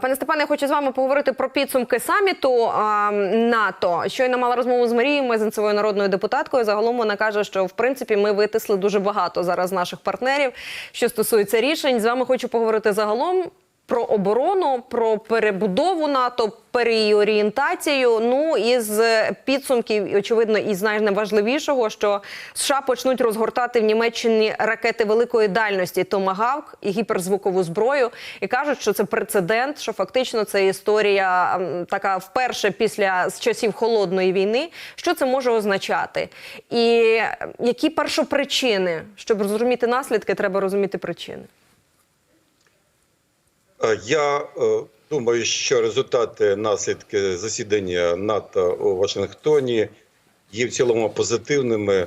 Пане Степане, я хочу з вами поговорити про підсумки саміту а, НАТО. Щойно мала розмову з Марією Мезенцевою народною депутаткою. Загалом вона каже, що в принципі ми витисли дуже багато зараз наших партнерів, що стосується рішень. З вами хочу поговорити загалом про оборону, про перебудову НАТО, переорієнтацію. Ну і з підсумків, очевидно, і з найважливішого, що США почнуть розгортати в Німеччині ракети великої дальності Томагавк і гіперзвукову зброю. І кажуть, що це прецедент, що фактично це історія така вперше після з часів холодної війни. Що це може означати? І які першопричини, щоб зрозуміти наслідки, треба розуміти причини. Е, Я е, думаю, що результати наслідки засідання НАТО у Вашингтоні є в цілому позитивними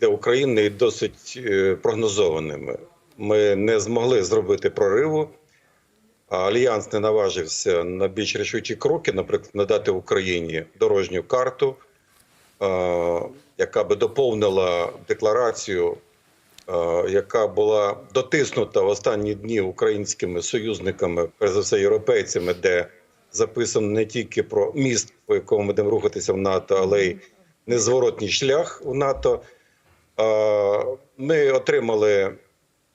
для України і досить е, прогнозованими. Ми не змогли зробити прориву. Альянс не наважився на більш рішучі кроки, наприклад, надати Україні дорожню карту, яка би доповнила декларацію яка була дотиснута в останні дні українськими союзниками, перш за все європейцями, де записано не тільки про міст, по якому ми будемо рухатися в НАТО, але й незворотній шлях у НАТО. Е, Ми отримали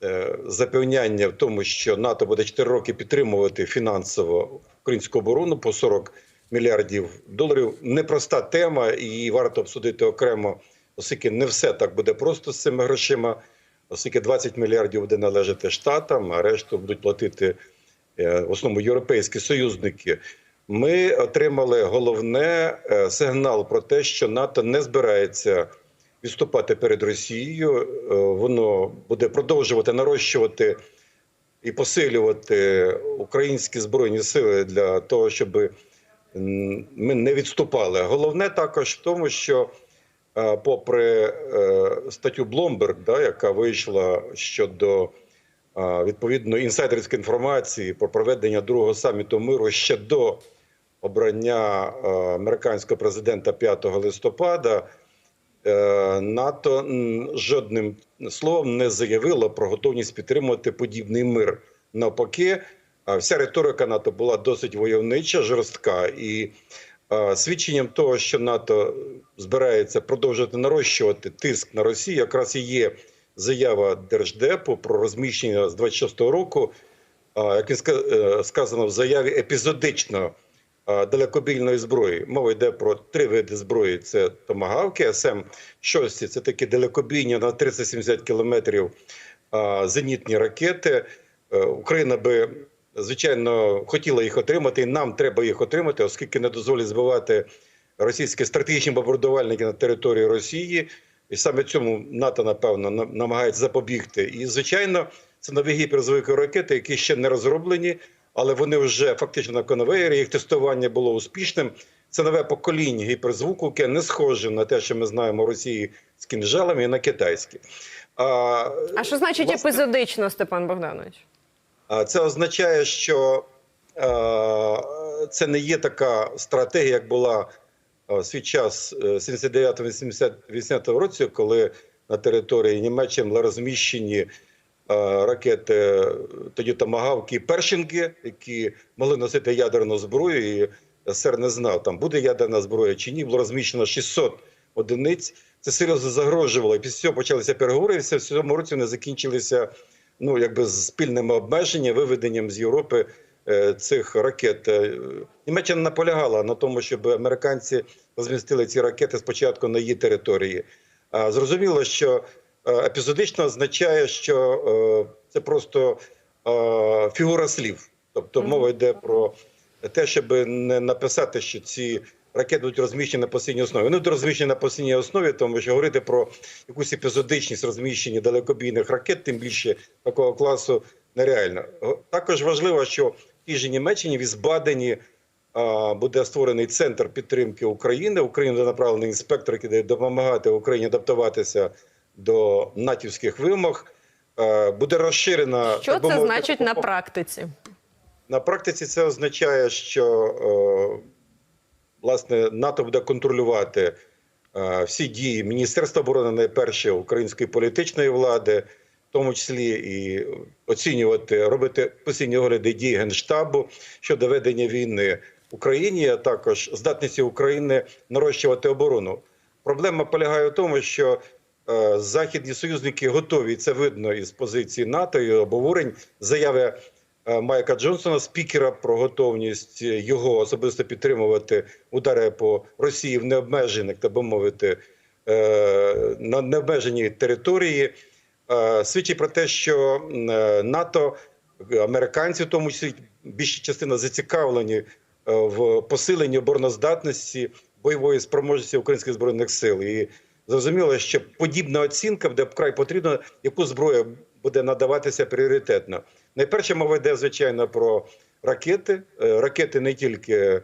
е, запевняння в тому, що НАТО буде 4 роки підтримувати фінансово українську оборону по 40 мільярдів доларів. Непроста тема, і її варто обсудити окремо, оскільки не все так буде просто з цими грошима, оскільки 20 мільярдів буде належати штатам, а решту будуть платити е, в основному європейські союзники. Ми отримали головне е, сигнал про те, що НАТО не збирається відступати перед Росією. Е, Воно буде продовжувати нарощувати і посилювати українські збройні сили для того, щоб ми не відступали. Головне також в тому, що попри е, статтю Bloomberg, да, яка вийшла щодо е, відповідно інсайдерської інформації про проведення другого саміту миру ще до обрання американського президента 5 листопада. Е, НАТО жодним словом не заявило про готовність підтримувати подібний мир. Навпаки, вся риторика НАТО була досить войовнича, жорстка і свідченням того, що НАТО збирається продовжувати нарощувати тиск на Росію, якраз і є заява Держдепу про розміщення з 26-го року, е, як ска- е, сказано в заяві, епізодично а, далекобійної зброї. Мова йде про три види зброї: це томагавки, СМ 6 це такі далекобійні на 370 кілометрів зенітні ракети. Е, Україна би звичайно хотіла їх отримати, і нам треба їх отримати, оскільки не дозволять збивати російські стратегічні бомбардувальники на території Росії. І саме цьому НАТО, напевно, на- намагається запобігти. І, звичайно, це нові гіперзвукові ракети, які ще не розроблені, але вони вже фактично на конвеєрі. Їх тестування було успішним. Це нове покоління гіперзвуку, яке не схоже на те, що ми знаємо в Росії з кінжалами і на китайські. А, А що значить власне, епізодично, Степан Богданович? Це означає, що е, це не є така стратегія, як була е, в свій час е, 79-80 році, коли на території Німеччини були розміщені е, ракети, тоді томагавки і першинги, які могли носити ядерну зброю. І СР не знав, там буде ядерна зброя чи ні. Було розміщено 600 одиниць. Це серйозно загрожувало. І після цього почалися переговори. І в цьому році вони закінчилися ну якби з спільними обмеженнями, виведенням з Європи е, цих ракет. Е, Німеччина наполягала на тому, щоб американці розмістили ці ракети спочатку на її території. А зрозуміло, що е, епізодично означає, що е, це просто е, фігура слів, тобто мова йде про те, щоб не написати, що ці ракети будуть розміщені на постійній основі. Вони будуть розміщені на постійній основі, тому що говорити про якусь епізодичність розміщення далекобійних ракет, тим більше такого класу, нереально. Також важливо, що в тій же Німеччині в Ізбадені буде створений центр підтримки України. Україну направлений інспектор, який буде допомагати Україні адаптуватися до натівських вимог. Буде розширена Що це значить на практиці? на практиці це означає, що е, власне НАТО буде контролювати е, всі дії Міністерства оборони, найперше української політичної влади, в тому числі і оцінювати, робити постійні огляди дій генштабу щодо ведення війни в Україні, а також здатності України нарощувати оборону. Проблема полягає в тому, що е, західні союзники готові, це видно із позиції НАТО і обговорень заяви Майка Джонсона, спікера, про готовність його особисто підтримувати удари по Росії в необмежених, так би мовити, е, на необмеженій території. Е, Свідчить про те, що е, НАТО, американці, в тому числі більша частина зацікавлені е, в посиленні обороноздатності бойової спроможності українських збройних сил. І зрозуміло, що подібна оцінка буде вкрай потрібна, яку зброю буде надаватися пріоритетно. Найперше мова йде, звичайно, про ракети. Е, Ракети не тільки е,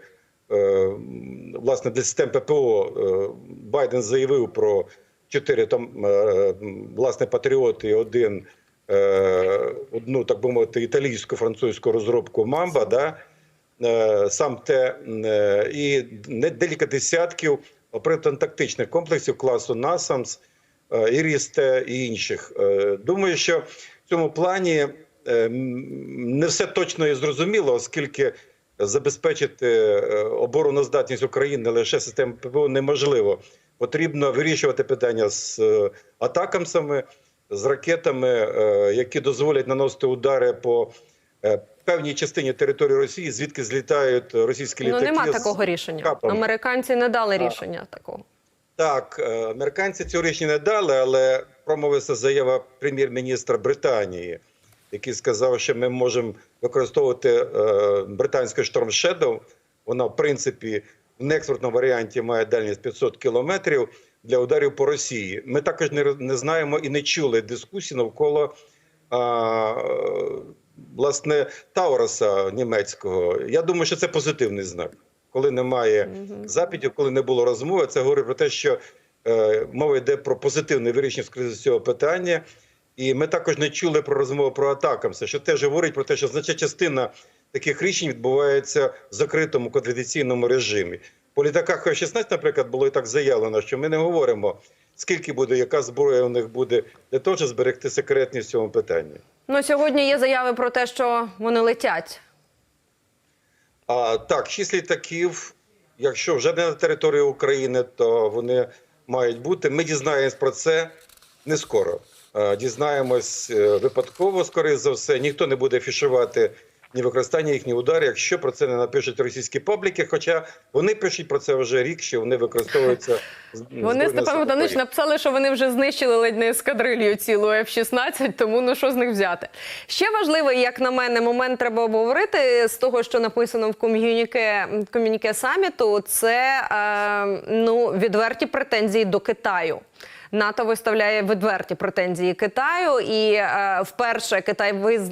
власне для систем ППО е, Байден заявив про чотири там власне патріоти, і один одну, так би мовити, італійську французьку розробку Мамба. Да? Сам те і декілька десятків оперативно-тактичних комплексів класу НАСАМС, е, Ірісте і інших. Думаю, що в цьому плані не все точно і зрозуміло, оскільки забезпечити е, обороноздатність України лише системою ППО неможливо. Потрібно вирішувати питання з е, атакамсами, з ракетами, е, які дозволять наносити удари по е, певній частині території Росії, звідки злітають російські Ну літаки. нема такого рішення. капами. Американці не дали рішення такого. Так, е, американці цього рішення не дали, але промовився заява прем'єр-міністра Британії, який сказав, що ми можемо використовувати е, британський Storm Shadow. Вона, в принципі, в неекспортному варіанті має дальність 500 кілометрів для ударів по Росії. Ми також не, не знаємо і не чули дискусії навколо а, власне Тауруса німецького. Я думаю, що це позитивний знак. Коли немає запитів, коли не було розмови, це говорить про те, що е, мова йде про позитивне вирішення скоріше цього питання. І ми також не чули про розмову про атакамси, що теж говорить про те, що значна частина таких рішень відбувається в закритому конфіденційному режимі. По літаках Х-16, наприклад, було і так заявлено, що ми не говоримо, скільки буде, яка зброя у них буде, для того, щоб зберегти секретність в цьому питанні. Ну сьогодні є заяви про те, що вони летять. А так, шість літаків. Якщо вже не на території України, то вони мають бути. Ми дізнаємось про це не скоро. Е, Дізнаємось е, випадково, скоріше за все. Ніхто не буде фішувати ні використання їх, ні удар, якщо про це не напишуть російські пабліки. Хоча вони пишуть про це вже рік, що вони використовуються. Вони Степан Богданович написали, що вони вже знищили ледь не ескадрилью цілу F-16, тому ну що з них взяти. Ще важливий, як на мене, момент треба обговорити з того, що написано в ком'юніке ком'юніке саміту. Це е, ну відверті претензії до Китаю. НАТО виставляє відверті претензії Китаю, і е, вперше Китай виз...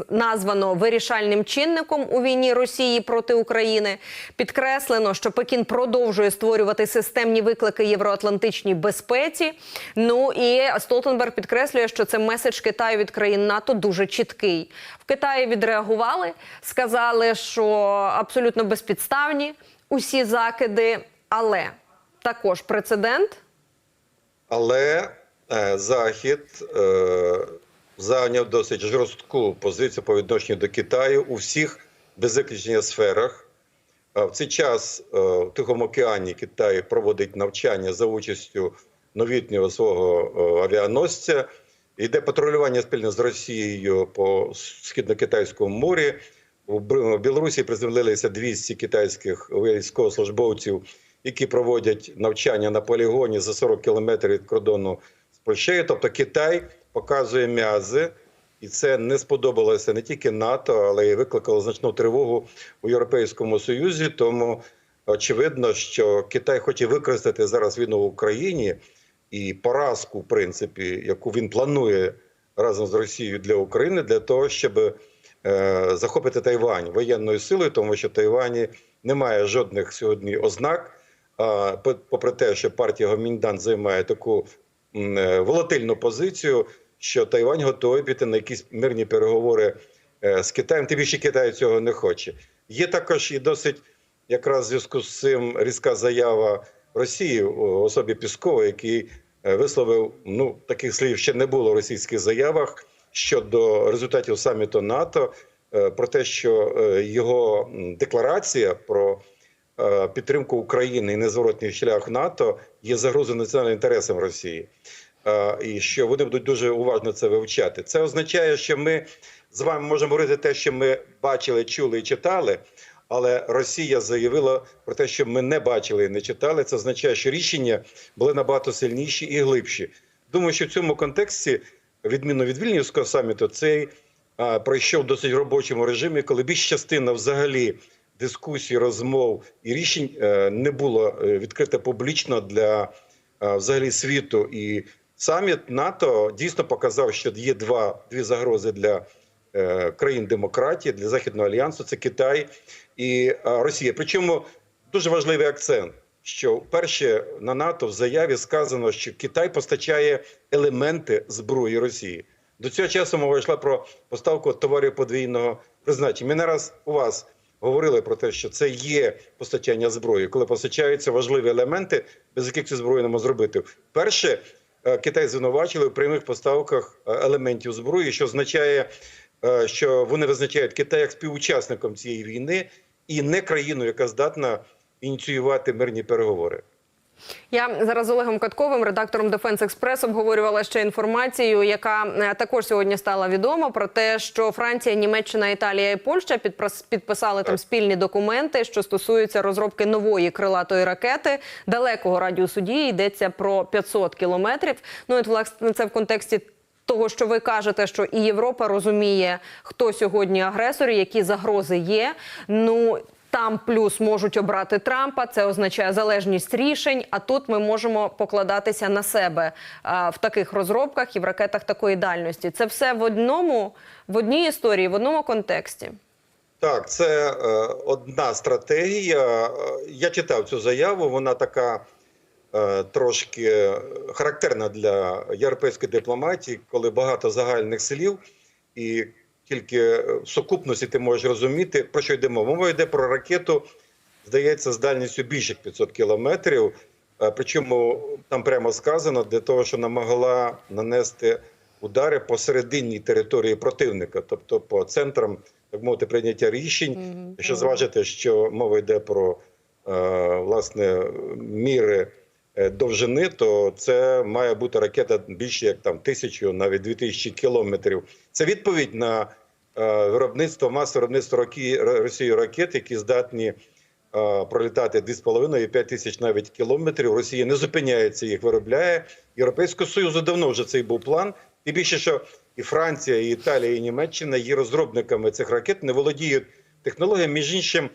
вирішальним чинником у війні Росії проти України. Підкреслено, що Пекін продовжує створювати системні виклики євроатлантичній безпеці. Ну і Столтенберг підкреслює, що це меседж Китаю від країн НАТО дуже чіткий. В Китаї відреагували, сказали, що абсолютно безпідставні усі закиди, але також прецедент. Але е, Захід е, зайняв досить жорстку позицію по відношенню до Китаю у всіх без виключення сферах. Е, в цей час в Тихому океані Китай проводить навчання за участю новітнього свого авіаносця. Йде патрулювання спільно з Росією по східно-китайському морі. У Білорусі приземлилися 200 китайських військовослужбовців, які проводять навчання на полігоні за 40 кілометрів від кордону з Польщею. Тобто Китай показує м'язи, і це не сподобалося не тільки НАТО, але й викликало значну тривогу у Європейському Союзі. Тому очевидно, що Китай хоче використати зараз війну в Україні і поразку, в принципі, яку він планує разом з Росією для України, для того, щоб е, захопити Тайвань воєнною силою, тому що в Тайвані немає жодних сьогодні ознак. Попри те, що партія Гоміндан займає таку е, волатильну позицію, що Тайвань готовий піти на якісь мирні переговори е, з Китаєм. Тим більше Китай цього не хоче. Є також і досить якраз в зв'язку з цим різка заява Росії особі Піскова, який е, висловив ну таких слів ще не було в російських заявах щодо результатів саміту НАТО, про те, що його декларація про підтримку України і незворотній шлях НАТО є загрозою національним інтересам Росії. Е, І що вони будуть дуже уважно це вивчати. Це означає, що ми з вами можемо говорити те, що ми бачили, чули і читали. Але Росія заявила про те, що ми не бачили і не читали. Це означає, що рішення були набагато сильніші і глибші. Думаю, що в цьому контексті, відмінно від Вільнюського саміту, цей а, пройшов досить робочому режимі, коли більш частина взагалі дискусій, розмов і рішень е, не було е, відкрите публічно для е, взагалі світу. І саміт НАТО дійсно показав, що є два дві загрози для країн демократії, для західного альянсу. Це Китай і Росія. Причому дуже важливий акцент. Що вперше на НАТО в заяві сказано, що Китай постачає елементи зброї Росії. До цього часу мова йшла про поставку товарів подвійного призначення. Ми не раз у вас говорили про те, що це є постачання зброї, коли постачаються важливі елементи, без яких цю зброю не можна зробити. Перше, е, Китай звинувачили в прямих поставках е, елементів зброї, що означає, е, що вони визначають Китай як співучасником цієї війни і не країну, яка здатна ініціювати мирні переговори. Я зараз з Олегом Катковим, редактором Дефенс Експрес, обговорювала ще інформацію, яка е, також сьогодні стала відома про те, що Франція, Німеччина, Італія і Польща підписали там спільні документи, що стосуються розробки нової крилатої ракети далекого радіусу дії. Йдеться про 500 кілометрів. Ну і власне це в контексті. Того, що ви кажете, що і Європа розуміє, хто сьогодні агресор, які загрози є. Ну там плюс можуть обрати Трампа. Це означає залежність рішень. А тут ми можемо покладатися на себе в таких розробках і в ракетах такої дальності. Це все в одному, в одній історії, в одному контексті. Так, це е, одна стратегія. Е, Я читав цю заяву. Вона така е, трошки характерна для європейської дипломатії, коли багато загальних слів, і тільки в сукупності ти можеш розуміти, про що йде мова. Мова йде про ракету, здається, з дальністю більше 500 кілометрів. Е, Причому там прямо сказано для того, що вона могла нанести удари посередині території противника, тобто по центрам, так мовити, прийняття рішень. Якщо зважити, що мова йде про е, власне міри е, довжини, то це має бути ракета більше як там тисячу, навіть дві тисячі кілометрів. Це відповідь на е, виробництво масове виробництво Росією ракет, які здатні е, пролітати 2,5 і 5 тисяч навіть кілометрів. Росія не зупиняється, їх виробляє. Європейського союзу давно вже цей був план. Тим більше, що і Франція, і Італія, і Німеччина є розробниками цих ракет, не володіють технологіями. Між іншим,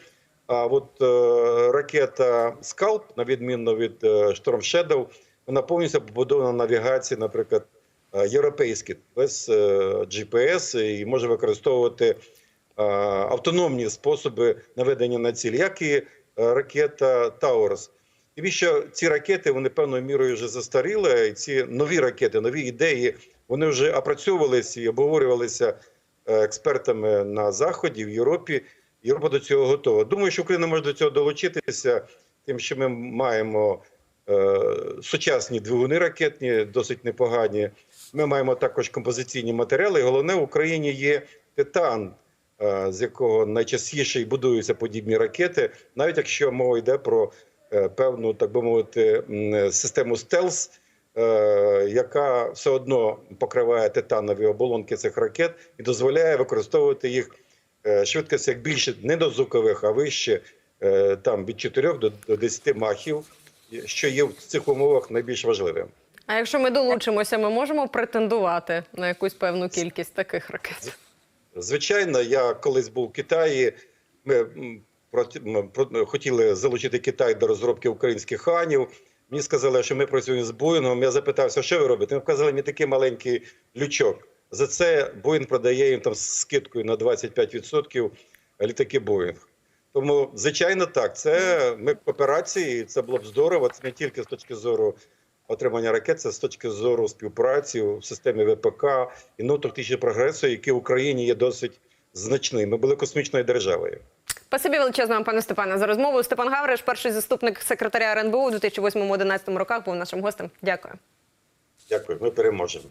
а от е, ракета Скалп, на відміну від е, Storm Shadow, вона повністю побудована на навігації, наприклад, е, європейські, без е, GPS і може використовувати е, автономні способи наведення на ціль, як і е, ракета Таурус. І більше ці ракети вони певною мірою вже застаріли. І ці нові ракети, нові ідеї, вони вже опрацьовувалися і обговорювалися е, експертами на заході в Європі. Європа до цього готова. Думаю, що Україна може до цього долучитися, тим, що ми маємо е, сучасні двигуни ракетні, досить непогані. Ми маємо також композиційні матеріали. Головне, в Україні є титан, е, з якого найчастіше і будуються подібні ракети, навіть якщо мова йде про е, певну, так би мовити, систему стелс, е, яка все одно покриває титанові оболонки цих ракет і дозволяє використовувати їх е, швидкості як більше не до звукових, а вище е, там від 4 до до 10 махів, що є в цих умовах найбільш важливим. А якщо ми долучимося, ми можемо претендувати на якусь певну кількість таких ракет. Звичайно, я колись був в Китаї. Ми хотіли залучити Китай до розробки українських ханів. Мені сказали, що ми працюємо з Боїнгом. Я запитався, що ви робите? Вони вказали мені такий маленький лючок. За це Боїнг продає їм там з скидкою на 25% літаки Боїнг. Тому, звичайно, так. Це ми в кооперації, це було б здорово. Це не тільки з точки зору отримання ракет, це з точки зору співпраці в системі ВПК і науково-технічного прогресу, який в Україні є досить значний. Ми були космічною державою. Спасибі величезно вам, пане Степане, за розмову. Степан Гавриш, перший заступник секретаря РНБУ у 2008-2011 роках, був нашим гостем. Дякую. Дякую, ми переможемо.